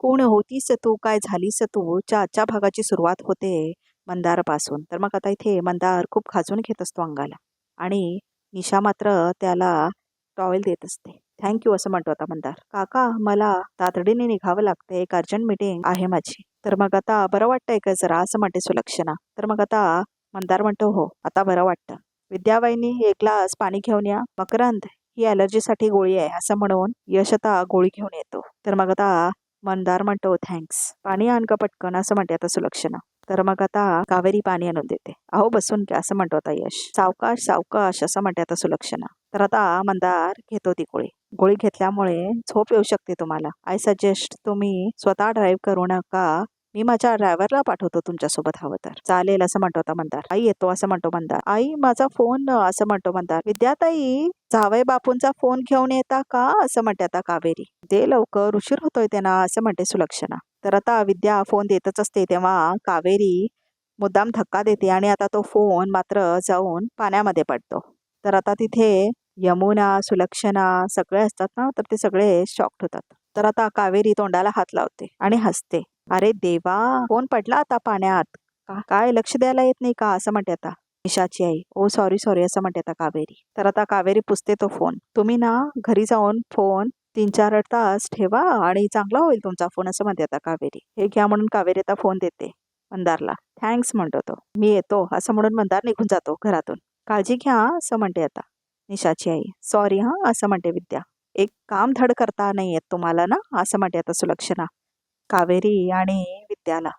कोण होतीस तू? काय झालीस तू? च्या आजच्या भागाची सुरुवात होते मंदारपासून. तर मग आता इथे मंदार खूप खाजून घेत असतो अंगाला. आणि निशा मात्र त्याला टॉवेल देत असते. थँक्यू असं म्हणतो आता मंदार. काका मला तातडीने निघावं लागतं एक अर्जंट मीटिंग आहे माझी. तर मग आता बरं वाटतंय का जरा? असं म्हणते सुलक्षणा. तर मग आता मंदार म्हणतो हो आता बरं वाटतं. विद्याबाईंनी एक ग्लास पाणी घेऊन या. मकरंद ही अलर्जीसाठी गोळी आहे. असं म्हणून यश आता गोळी घेऊन येतो. तर मग आता मंदार म्हणतो थँक्स पाणी आण का पटकन असं म्हणते आता सुलक्षणा. तर मग आता कावेरी पाणी आणून देते. अहो बसून घ्या असं म्हणतो आता यश. सावकाश सावकाश असं म्हणते आता सुलक्षणा. तर आता मंदार घेतो ती गोळी. गोळी घेतल्यामुळे झोप येऊ शकते तुम्हाला. आय सजेस्ट तुम्ही स्वतः ड्राईव्ह करू नका. मी माझ्या ड्रायव्हरला पाठवतो तुमच्यासोबत हवं तर. चालेल असं म्हणतो आता मंदार. आई येतो असं म्हणतो मंदार. आई माझा फोन असं म्हणतो मंदार. विद्याताई जावई बापूंचा फोन घेऊन येता का? असं म्हणते आता कावेरी. दे लवकर उशीर होतोय त्यांना असं म्हणते सुलक्षणा. तर आता विद्या फोन देतच असते तेव्हा कावेरी मुद्दाम धक्का देते आणि आता तो फोन मात्र जाऊन पाण्यामध्ये पडतो. तर आता तिथे यमुना सुलक्षणा सगळे असतात ना तर ते सगळे शॉक्ट होतात. तर आता कावेरी तोंडाला हात लावते आणि हसते. अरे देवा फोन पडला आता पाण्यात. काय लक्ष द्यायला येत नाही का? असं म्हणते आता निशाची आई. ओ सॉरी सॉरी असं म्हणते आता कावेरी. तर आता कावेरी पुसते तो फोन. तुम्ही ना घरी जाऊन फोन तीन चार तास ठेवा आणि चांगला होईल तुमचा फोन असं म्हणते आता कावेरी. हे घ्या म्हणून कावेरी आता फोन देते मंदारला थँक्स म्हणतो तो. मी येतो असं म्हणून मंदार निघून जातो घरातून. काळजी घ्या असं म्हणते आता निशाची आई. सॉरी हां असं म्हणते विद्या. एक काम धड करता नाही येत तुम्हाला ना? असं म्हणते आता सुलक्षणा. कावेरी आणि विद्याला.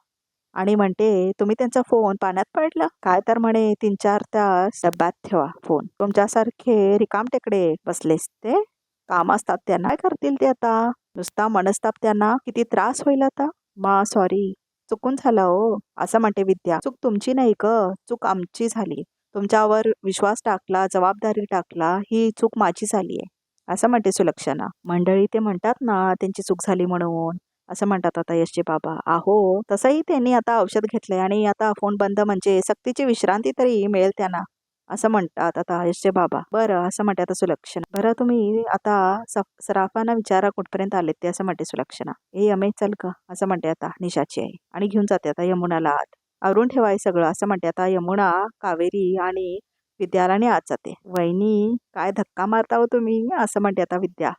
आणि म्हणते तुम्ही त्यांचा फोन पाण्यात पडला. काय तर म्हणे तीन चार तास डब्यात ठेवा फोन. तुमच्यासारखे रिकाम टेकडे बसलेस ते. काम असतात त्यांना. काय करतील ते आता? नुसता मनस्ताप त्यांना. किती त्रास होईल आता? मा सॉरी चुकून झाला हो. असं म्हणते विद्या. चूक तुमची नाही ग. चूक आमची झाली. तुमच्यावर विश्वास टाकला जबाबदारी टाकला. ही चूक माझी झाली आहे असं म्हणते सुलक्षणा मंडळी ते म्हणतात ना त्यांची चूक झाली म्हणून. असं म्हणतात आता यशचे बाबा. आहो तसंही त्यांनी आता औषध घेतलंय आणि आता फोन बंद म्हणजे सक्तीची विश्रांती तरी मिळेल त्यांना. असं म्हणतात आता यशचे बाबा. बरं असं म्हणते आता सुलक्षणा बरं तुम्ही आता सफ सराफांना विचारा कुठपर्यंत आलेत ते असं म्हणते सुलक्षणा ए यमे चल का असं म्हणते आता निशाची आई. आणि घेऊन जाते आता यमुनाला आत. आवरून ठेवाय सगळं असं म्हणते आता यमुना कावेरी आणि विद्यालाने आत जाते वहिनी काय धक्का मारता हो तुम्ही? असं म्हणते आता विद्या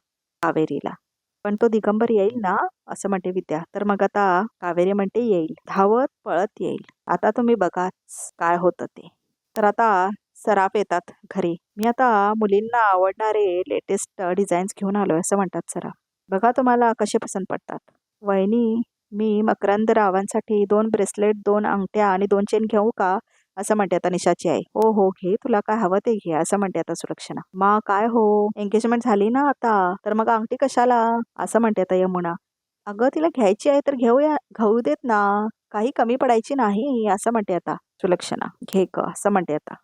कावेरीला. पण तो दिगंबर येईल ना? असं म्हणते विद्या. तर मग आता कावेरी म्हणते येईल. धावत पळत येईल. आता तुम्ही बघाच काय होतं ते. तर आता सराफ येतात घरी. मी आता मुलींना आवडणारे लेटेस्ट डिझाईन्स घेऊन आलो असं म्हणतात सराफ. बघा तुम्हाला कसे पसंत पडतात. वहिनी मी मकरंद रावांसाठी दोन ब्रेसलेट दोन अंगठ्या आणि दोन चेन घेऊ का? असं म्हणते आता निशाची आई. हो हो घे तुला काय हवं ते घे असं म्हणते आता सुलक्षणा. मा काय हो? एंगेजमेंट झाली ना आता. तर मग अंगठी कशाला? असं म्हणते आता यमुना. अगं तिला घ्यायची आहे तर घेऊया घेऊ देत ना. काही कमी पडायची नाही असं म्हणते आता सुलक्षणा. घे क असं म्हणते आता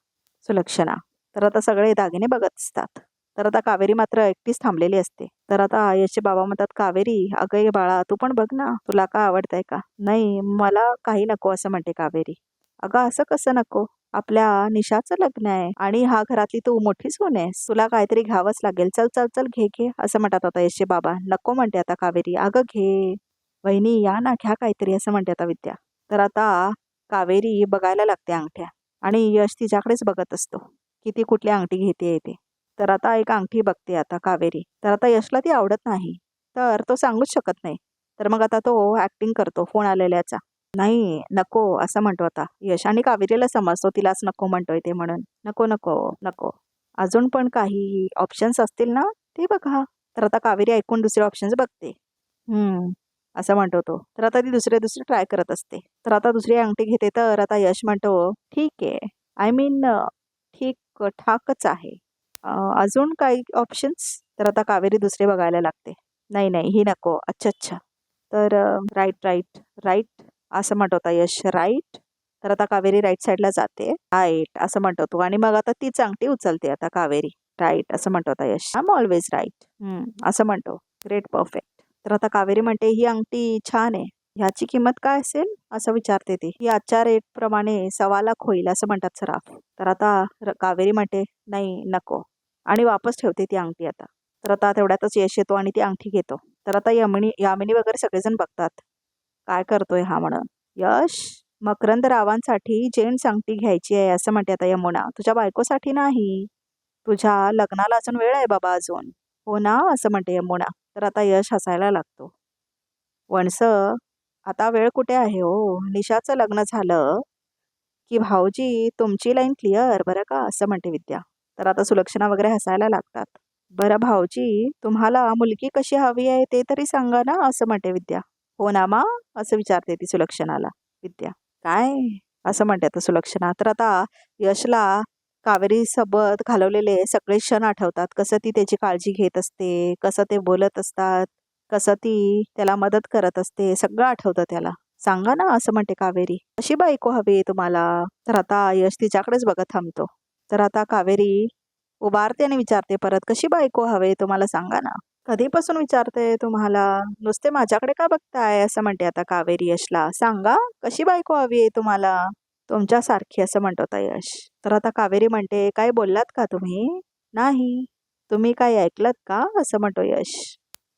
सुलक्षणा. तर आता सगळे दागिने बघत असतात. तर आता कावेरी मात्र एकटीच थांबलेली असते. तर आता यशचे बाबा म्हणतात कावेरी अगं ये बाळा तू पण बघ ना. तुला का आवडतंय का? नाही मला काही नको असं म्हणते कावेरी. अगं असं कसं नको? आपल्या निशाचं लग्न आहे आणि हा घरातली तू मोठी सून आहे तुला काहीतरी घ्यावंच लागेल. चल चल चल घे घे असं म्हणतात आता यशचे बाबा. नको म्हणते आता कावेरी. अगं घे. वहिनी या ना घ्या काहीतरी असं म्हणते आता विद्या. तर आता कावेरी बघायला लागते अंगठ्या आणि यश तिच्याकडेच बघत असतो. की ती कुठली अंगठी घेते येते तर आता एक अंगठी बघते आता कावेरी. तर आता यशला ती आवडत नाही. तर तो सांगूच शकत नाही. तर मग आता तो ॲक्टिंग करतो फोन आलेल्याचा. नाही नको असं म्हणतो आता. यश आणि कावेरीला समजतो तिलाच नको म्हणतोय ते म्हणून. नको नको नको. अजून पण काही ऑप्शन्स असतील ना ते बघा. तर आता कावेरी ऐकून दुसरे ऑप्शन्स बघते. हम्म, असं म्हणतो तो. तर आता ती दुसरे दुसरे ट्राय करत असते. तर आता दुसरी अंगठी घेते तर आता यश म्हणतो ठीक आहे. आय मीन ठीक ठाकच आहे. अजून काही ऑप्शन्स तर आता कावेरी दुसरे बघायला लागते. नाही नाही ही नको. अच्छा अच्छा. तर राईट राईट राईट असं म्हणतो यश राईट तर आता कावेरी राईट साईडला जाते. राईट असं म्हणतो तू आणि मग आता तीच अंगठी उचलते आता कावेरी. राईट असं म्हणतो आता यश. आम ऑलवेज राईट असं म्हणतो. ग्रेट परफेक्ट तर आता कावेरी म्हणते ही अंगठी छान आहे. ह्याची किंमत काय असेल? असं विचारते ती. ही आजच्या रेट प्रमाणे सव्वा लाख होईल असं म्हणतात सराफ. तर आता कावेरी म्हणते नाही नको. आणि वापस ठेवते ती अंगठी आता. तर आता तेवढ्यातच यश येतो आणि ती अंगठी घेतो. तर आता यमिनी यामिनी वगैरे सगळेजण बघतात. काय करतोय हा म्हणून. यश मकरंद रावांसाठी जेंट्स अंगठी घ्यायची आहे असं म्हणते आता यमुना. तुझ्या बायकोसाठी नाही. तुझ्या लग्नाला अजून वेळ आहे बाबा अजून. हो ना? असं म्हणते यमुना. तर आता यश हसायला लागतो. वणस आता वेळ कुठे आहे हो? निशाचं लग्न झालं की भाऊजी तुमची लाईन क्लिअर बरं का? असं म्हणते विद्या. तर आता सुलक्षणा वगैरे हसायला लागतात. बरं भाऊजी तुम्हाला मुलगी कशी हवी आहे ते तरी सांगा ना असं म्हणते विद्या. हो ना मा असं विचारते ती सुलक्षणाला. विद्या काय? असं म्हणते आता सुलक्षणा. तर आता यशला कावेरी सोबत घालवलेले सगळे क्षण आठवतात. कसं ती त्याची काळजी घेत असते कसं ते बोलत असतात कसं ती त्याला मदत करत असते सगळं आठवतं त्याला. सांगा ना असं म्हणते कावेरी. अशी बायको हवी तुम्हाला? तर आता यश तिच्याकडेच बघत थांबतो. तर आता कावेरी उभारते आणि विचारते परत कशी बायको हवे? तुम्हाला सांगा ना. कधीपासून विचारते तुम्हाला? नुसते माझ्याकडे का बघताय? असं म्हणते आता कावेरी यशला. सांगा कशी बायको हवी आहे तुम्हाला? तुमच्यासारखी असं म्हणतो आता यश. तर आता कावेरी म्हणते काय बोललात का तुम्ही? नाही. तुम्ही काय ऐकलत का? असं म्हणतो यश.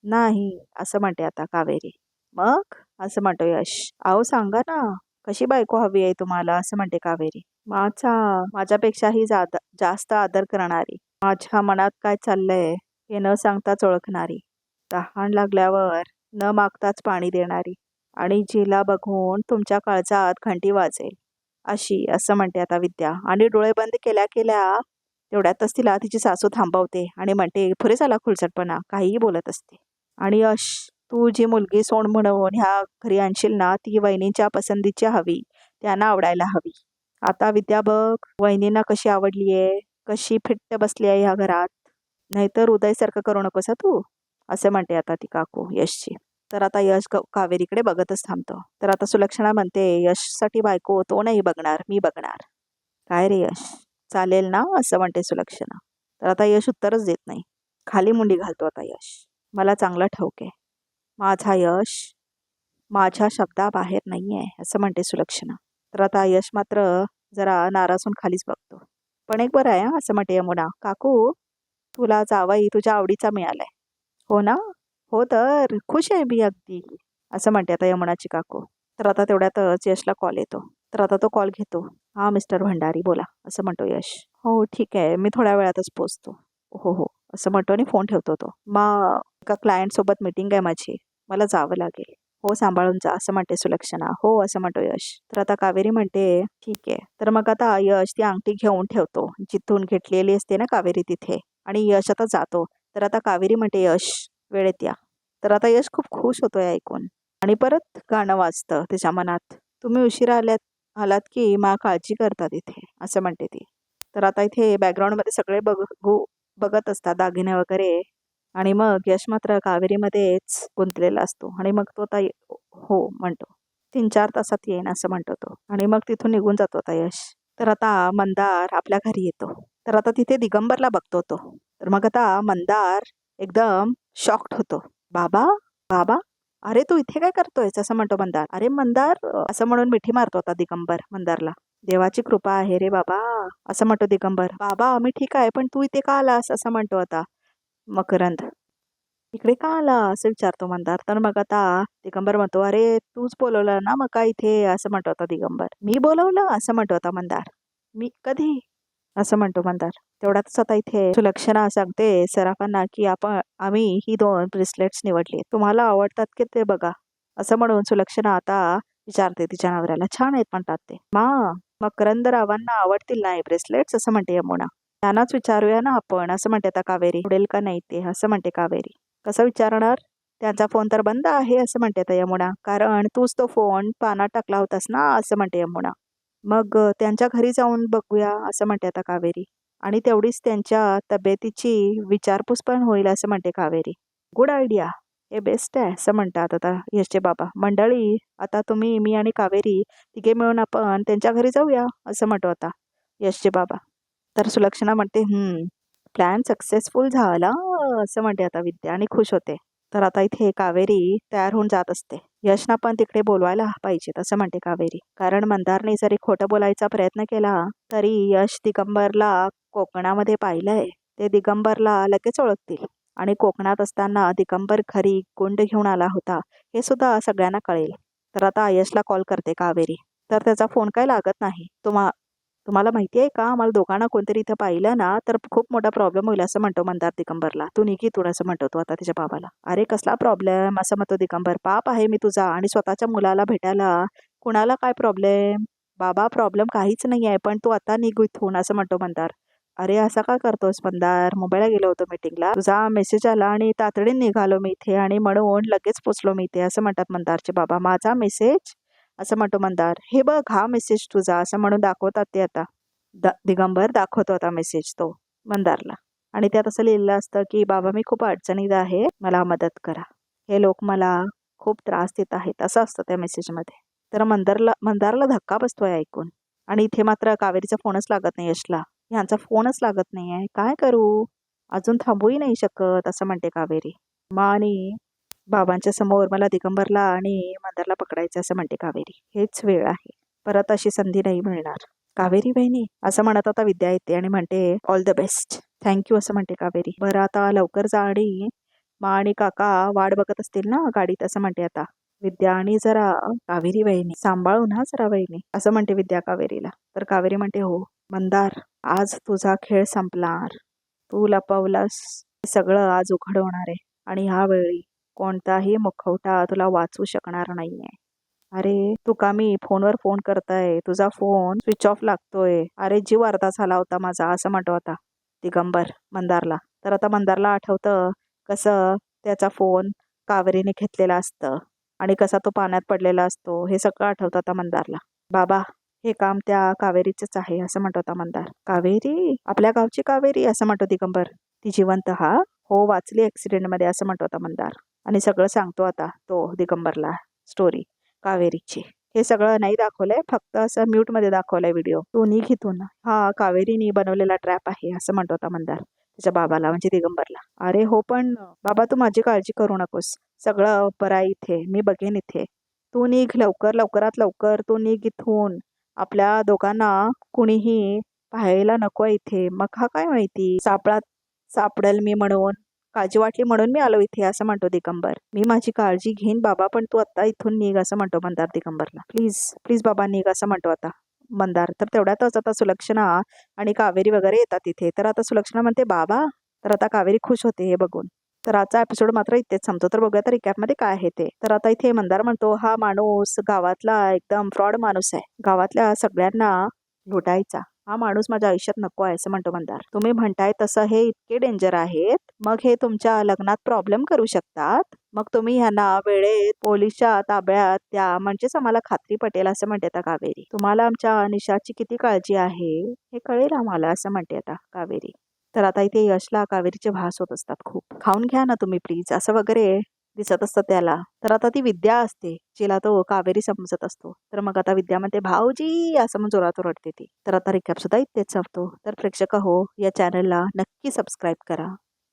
नाही असं म्हणते आता कावेरी. मग? असं म्हणतो यश. अहो सांगा ना कशी बायको हवी आहे तुम्हाला? असं म्हणते कावेरी. माझा माझ्यापेक्षाही जादा जास्त आदर करणारी. माझ्या मनात काय चाललंय? हे न सांगताच ओळखणारी. तहान लागल्यावर न मागताच पाणी देणारी आणि जिला बघून तुमच्या काळजात घंटी वाजेल. अशी असं म्हणते आता विद्या. आणि डोळे बंद केल्या केल्या तेवढ्यातच तिला तिची सासू थांबवते आणि म्हणते पुरे झाला खुलचटपणा काहीही बोलत असते. आणि अश तू जी मुलगी सोंड म्हणून ह्या घरी आणशील ना ती वहिनींच्या पसंतीची हवी. त्यांना आवडायला हवी. आता विद्या बघ वहिनींना कशी आवडली आहे कशी फिट्ट बसली आहे ह्या घरात? नाहीतर उदयसारखं करू नकोस हा तू. असं म्हणते आता ती काकू यशची. तर आता यश क- कावेरीकडे बघतच थांबतो. तर आता सुलक्षणा म्हणते यशसाठी बायको तो नाही बघणार मी बघणार. काय रे यश? चालेल ना? असं म्हणते सुलक्षणा. तर आता यश उत्तरच देत नाही. खाली मुंडी घालतो आता यश. मला चांगलं ठाऊक आहे. माझा यश माझ्या शब्दाबाहेर नाही आहे असं म्हणते सुलक्षणा. तर आता यश मात्र जरा नाराज होऊन खालीच बघतो. पण एक बरं आहे असं म्हणते यमुना. काकू तुला जावाई तुझ्या आवडीचा मिळालाय. हो ना? हो तर. खुश आहे मी अगदी. असं म्हणते आता यमुनाची काकू. तर आता तेवढ्यातच यशला कॉल येतो. तर आता तो कॉल घेतो. हा मिस्टर भंडारी बोला. असं म्हणतो यश. हो ठीक आहे. मी थोड्या वेळातच पोचतो. हो हो. असं म्हणतो आणि फोन ठेवतो तो. मग एका क्लायंटसोबत मीटिंग आहे माझी. मला जावं लागेल. हो सांभाळून जा. असं म्हणते सुलक्षणा. हो असं म्हणतो यश. तर आता कावेरी म्हणते ठीक आहे. तर मग आता यश ती अंगठी घेऊन ठेवतो. जिथून घेतलेली असते ना कावेरी तिथे. आणि यश आता जातो. तर आता कावेरी म्हणते यश वेळेत या. तर आता यश खूप खुश होतोय ऐकून. आणि परत गाणं वाजतं त्याच्या मनात. तुम्ही उशिरा आल्यात आलात की मा काळजी करतात इथे असं म्हणते ती. तर आता इथे बॅकग्राऊंडमध्ये सगळे बघ बघत असतात दागिने वगैरे. आणि मग यश मात्र कावेरीमध्येच गुंतलेला असतो. आणि मग तो आता हो म्हणतो. तीन चार तासात येईन असं म्हणतो तो. आणि मग तिथून निघून जातो आता यश. तर आता मंदार आपल्या घरी येतो. तर आता तिथे दिगंबरला बघतो तो. तर मग आता मंदार एकदम शॉक्ड होतो. बाबा बाबा अरे तू इथे काय करतोयस? असं म्हणतो मंदार. अरे मंदार असं म्हणून मिठी मारतो आता दिगंबर मंदारला. देवाची कृपा आहे रे बाबा असं म्हणतो दिगंबर. बाबा मी ठीक आहे पण तू इथे का आलास? असं म्हणतो आता मकरंद. इकडे का आला असं विचारतो मंदार. तर मग आता दिगंबर म्हणतो अरे तूच बोलवलं ना मग का इथे असं म्हणतो आता दिगंबर. मी बोलवलं? असं म्हणतो आता मंदार. मी कधी? असं म्हणतो मंदार. तेवढ्यातच आता इथे सुलक्षणा सांगते सराफांना की आपण आम्ही ही दोन ब्रेसलेट्स निवडली तुम्हाला आवडतात की ते बघा. असं म्हणून सुलक्षणा आता विचारते तिच्या नवऱ्याला. छान आहेत म्हणतात ते. मा मकरंद रावांना आवडतील नाही ब्रेसलेट्स असं म्हणते यमुना. त्यांनाच विचारूया ना आपण. असं म्हणते आता कावेरी. उडेल का नाही ते? असं म्हणते कावेरी. कसं विचारणार? त्यांचा फोन तर बंद आहे असं म्हणते आता यमुना. कारण तूच तो फोन पानात टाकला होतास ना? असं म्हणते यमुना. मग त्यांच्या घरी जाऊन बघूया असं म्हणते आता कावेरी. आणि तेवढीच त्यांच्या तब्येतीची विचारपूस पण होईल असं म्हणते कावेरी. गुड आयडिया हे बेस्ट आहे असं म्हणतात आता यशचे बाबा. मंडळी आता तुम्ही मी आणि कावेरी तिघे मिळून आपण त्यांच्या घरी जाऊया असं म्हणतो आता यशचे बाबा. तर सुलक्षणा म्हणते प्लॅन सक्सेसफुल झाला असं म्हणते आता विद्या आणि खुश होते. तर आता इथे कावेरी तयार होऊन जात असते. यशना पण तिकडे बोलवायला पाहिजे असं म्हणते कावेरी. कारण मंदारने जरी खोटं बोलायचा प्रयत्न केला तरी यश दिगंबरला कोकणामध्ये पाहिलंय. ते दिगंबरला लगेच ओळखतील. आणि कोकणात असताना दिगंबर घरी गुंड घेऊन आला होता हे सुद्धा सगळ्यांना कळेल. तर आता यशला कॉल करते कावेरी. तर त्याचा फोन काही लागत नाही? तुम्हा तुम्हाला माहिती आहे का? आम्हाला दोघांना कोणतरी इथं पाहिलं ना तर खूप मोठा प्रॉब्लेम होईल असं म्हणतो मंदार दिगंबरला. तू निघितून असं म्हणतो तो आता तिच्या बाबाला. अरे कसला प्रॉब्लेम असं म्हणतो दिगंबर. पाप आहे मी तुझा आणि स्वतःच्या मुलाला भेटायला. कुणाला काय प्रॉब्लेम बाबा प्रॉब्लेम काहीच नाही आहे पण तू आता निघू इथून असं म्हणतो मंदार. अरे असं का करतोस मंदार? मुंबईला गेलो होतो मीटिंगला तुझा मेसेज आला आणि तातडीने निघालो मी इथे आणि म्हणून लगेच पोचलो मी इथे असं म्हणतात मंदारचे बाबा. माझा मेसेज असं म्हणतो मंदार. हे बघ हा मेसेज तुझा असं म्हणून दाखवतात ते आता. द दिगंबर दाखवतो आता मेसेज तो मंदारला. आणि त्यात असं लिहिलेलं असतं की बाबा मी खूप अडचणीत आहे. मला मदत करा. हे लोक मला खूप त्रास देत आहेत. असं असतं त्या मेसेजमध्ये तर मंदारला मंदारला धक्का बसतोय ऐकून. आणि इथे मात्र कावेरीचा फोनच लागत नाही यशला. ह्यांचा फोनच लागत नाही आहे काय करू? अजून थांबूही नाही शकत असं म्हणते कावेरी. माने बाबांच्या समोर मला दिगंबरला आणि मंदारला पकडायचं असं म्हणते कावेरी. हेच वेळ आहे. परत अशी संधी नाही मिळणार. कावेरी बहिणी असं म्हणत आता विद्या येते आणि म्हणते ऑल द बेस्ट थँक्यू असं म्हणते कावेरी. बरं आता लवकर जा आणि मा आणि काका वाट बघत असतील ना गाडीत असं म्हणते आता. विद्या आणि जरा कावेरी वहिनी सांभाळून हा जरा वहिनी असं म्हणते विद्या कावेरीला. तर कावेरी म्हणते हो मंदार आज तुझा खेळ संपणार. तू लपवलास सगळं आज उघड होणार आहे. आणि ह्यावेळी कोणताही मुखवटा तुला वाचू शकणार नाहीये. अरे तू का मी फोनवर फोन करताय. तुझा फोन स्विच ऑफ लागतोय. अरे जीव अर्धा झाला होता माझा असं म्हणतो आता दिगंबर मंदारला. तर आता मंदारला आठवतं कसं त्याचा फोन कावेरीने घेतलेला असतं आणि कसा तो पाण्यात पडलेला असतो हे सगळं आठवतं आता मंदारला. बाबा हे काम त्या कावेरीचंच आहे असं म्हणतो आता मंदार. कावेरी? आपल्या गावची कावेरी असं म्हणतो दिगंबर. ती जिवंत हा? हो वाचली ॲक्सिडेंटमध्ये असं म्हणतो आता मंदार. आणि सगळं सांगतो आता तो दिगंबरला स्टोरी कावेरीची. हे सगळं नाही दाखवलंय फक्त असं म्यूटमध्ये दाखवलंय व्हिडिओ तू निघ इथून हा कावेरीनी बनवलेला ट्रॅप आहे असं म्हणतो आता मंदार त्याच्या बाबाला म्हणजे दिगंबरला. अरे हो पण बाबा तू माझी काळजी करू नकोस. सगळं बरं आहे इथे मी बघेन इथे. तू निघ लवकर लवकरात लवकर तू निघ इथून. आपल्या दोघांना कुणीही पाहायला नको इथे. मग हा काय माहिती? सापळात सापडेल मी म्हणून. काळजी वाटली म्हणून मी आलो इथे असं म्हणतो दिगंबर. मी माझी काळजी घेईन बाबा पण तू आता इथून निघ असं म्हणतो मंदार दिगंबरला. प्लीज प्लीज बाबा निघ असं म्हणतो आता मंदार. तर तेवढ्यातच आता सुलक्षणा आणि कावेरी वगैरे येतात इथे. तर आता सुलक्षणा म्हणते बाबा तर आता कावेरी खुश होते हे बघून. तर आजचा एपिसोड मात्र इथेच संपतो तर बघूया तर रिकॅपमध्ये काय आहे ते. तर आता इथे मंदार म्हणतो हा माणूस गावातला एकदम फ्रॉड माणूस आहे. गावातल्या सगळ्यांना लुटायचा. हा माणूस माझ्या आयुष्यात नको आहे असं म्हणतो मंदार. तुम्ही म्हणताय तसं हे इतके डेंजर आहेत. मग हे तुमच्या लग्नात प्रॉब्लेम करू शकतात. मग तुम्ही ह्यांना वेळेत पोलिसच्या ताब्यात द्या. म्हणजेच आम्हाला खात्री पटेल असं म्हणते आता कावेरी. तुम्हाला आमच्या निशाची किती काळजी आहे हे कळेल आम्हाला असं म्हणते आता कावेरी. तर आता इथे यशला कावेरीचे भास होत असतात खूप. खाऊन घ्या ना तुम्ही प्लीज असं वगैरे. दिसत असतं त्याला. तर आता ती विद्या असते जिला तो कावेरी समजत असतो. तर मग आता विद्या म्हणते भाऊजी असं मग जोरात ओरडते ती. तर आता रिकॅप सुद्धा इथेच संपतो. तर प्रेक्षक हो या चॅनलला नक्की सबस्क्राईब करा.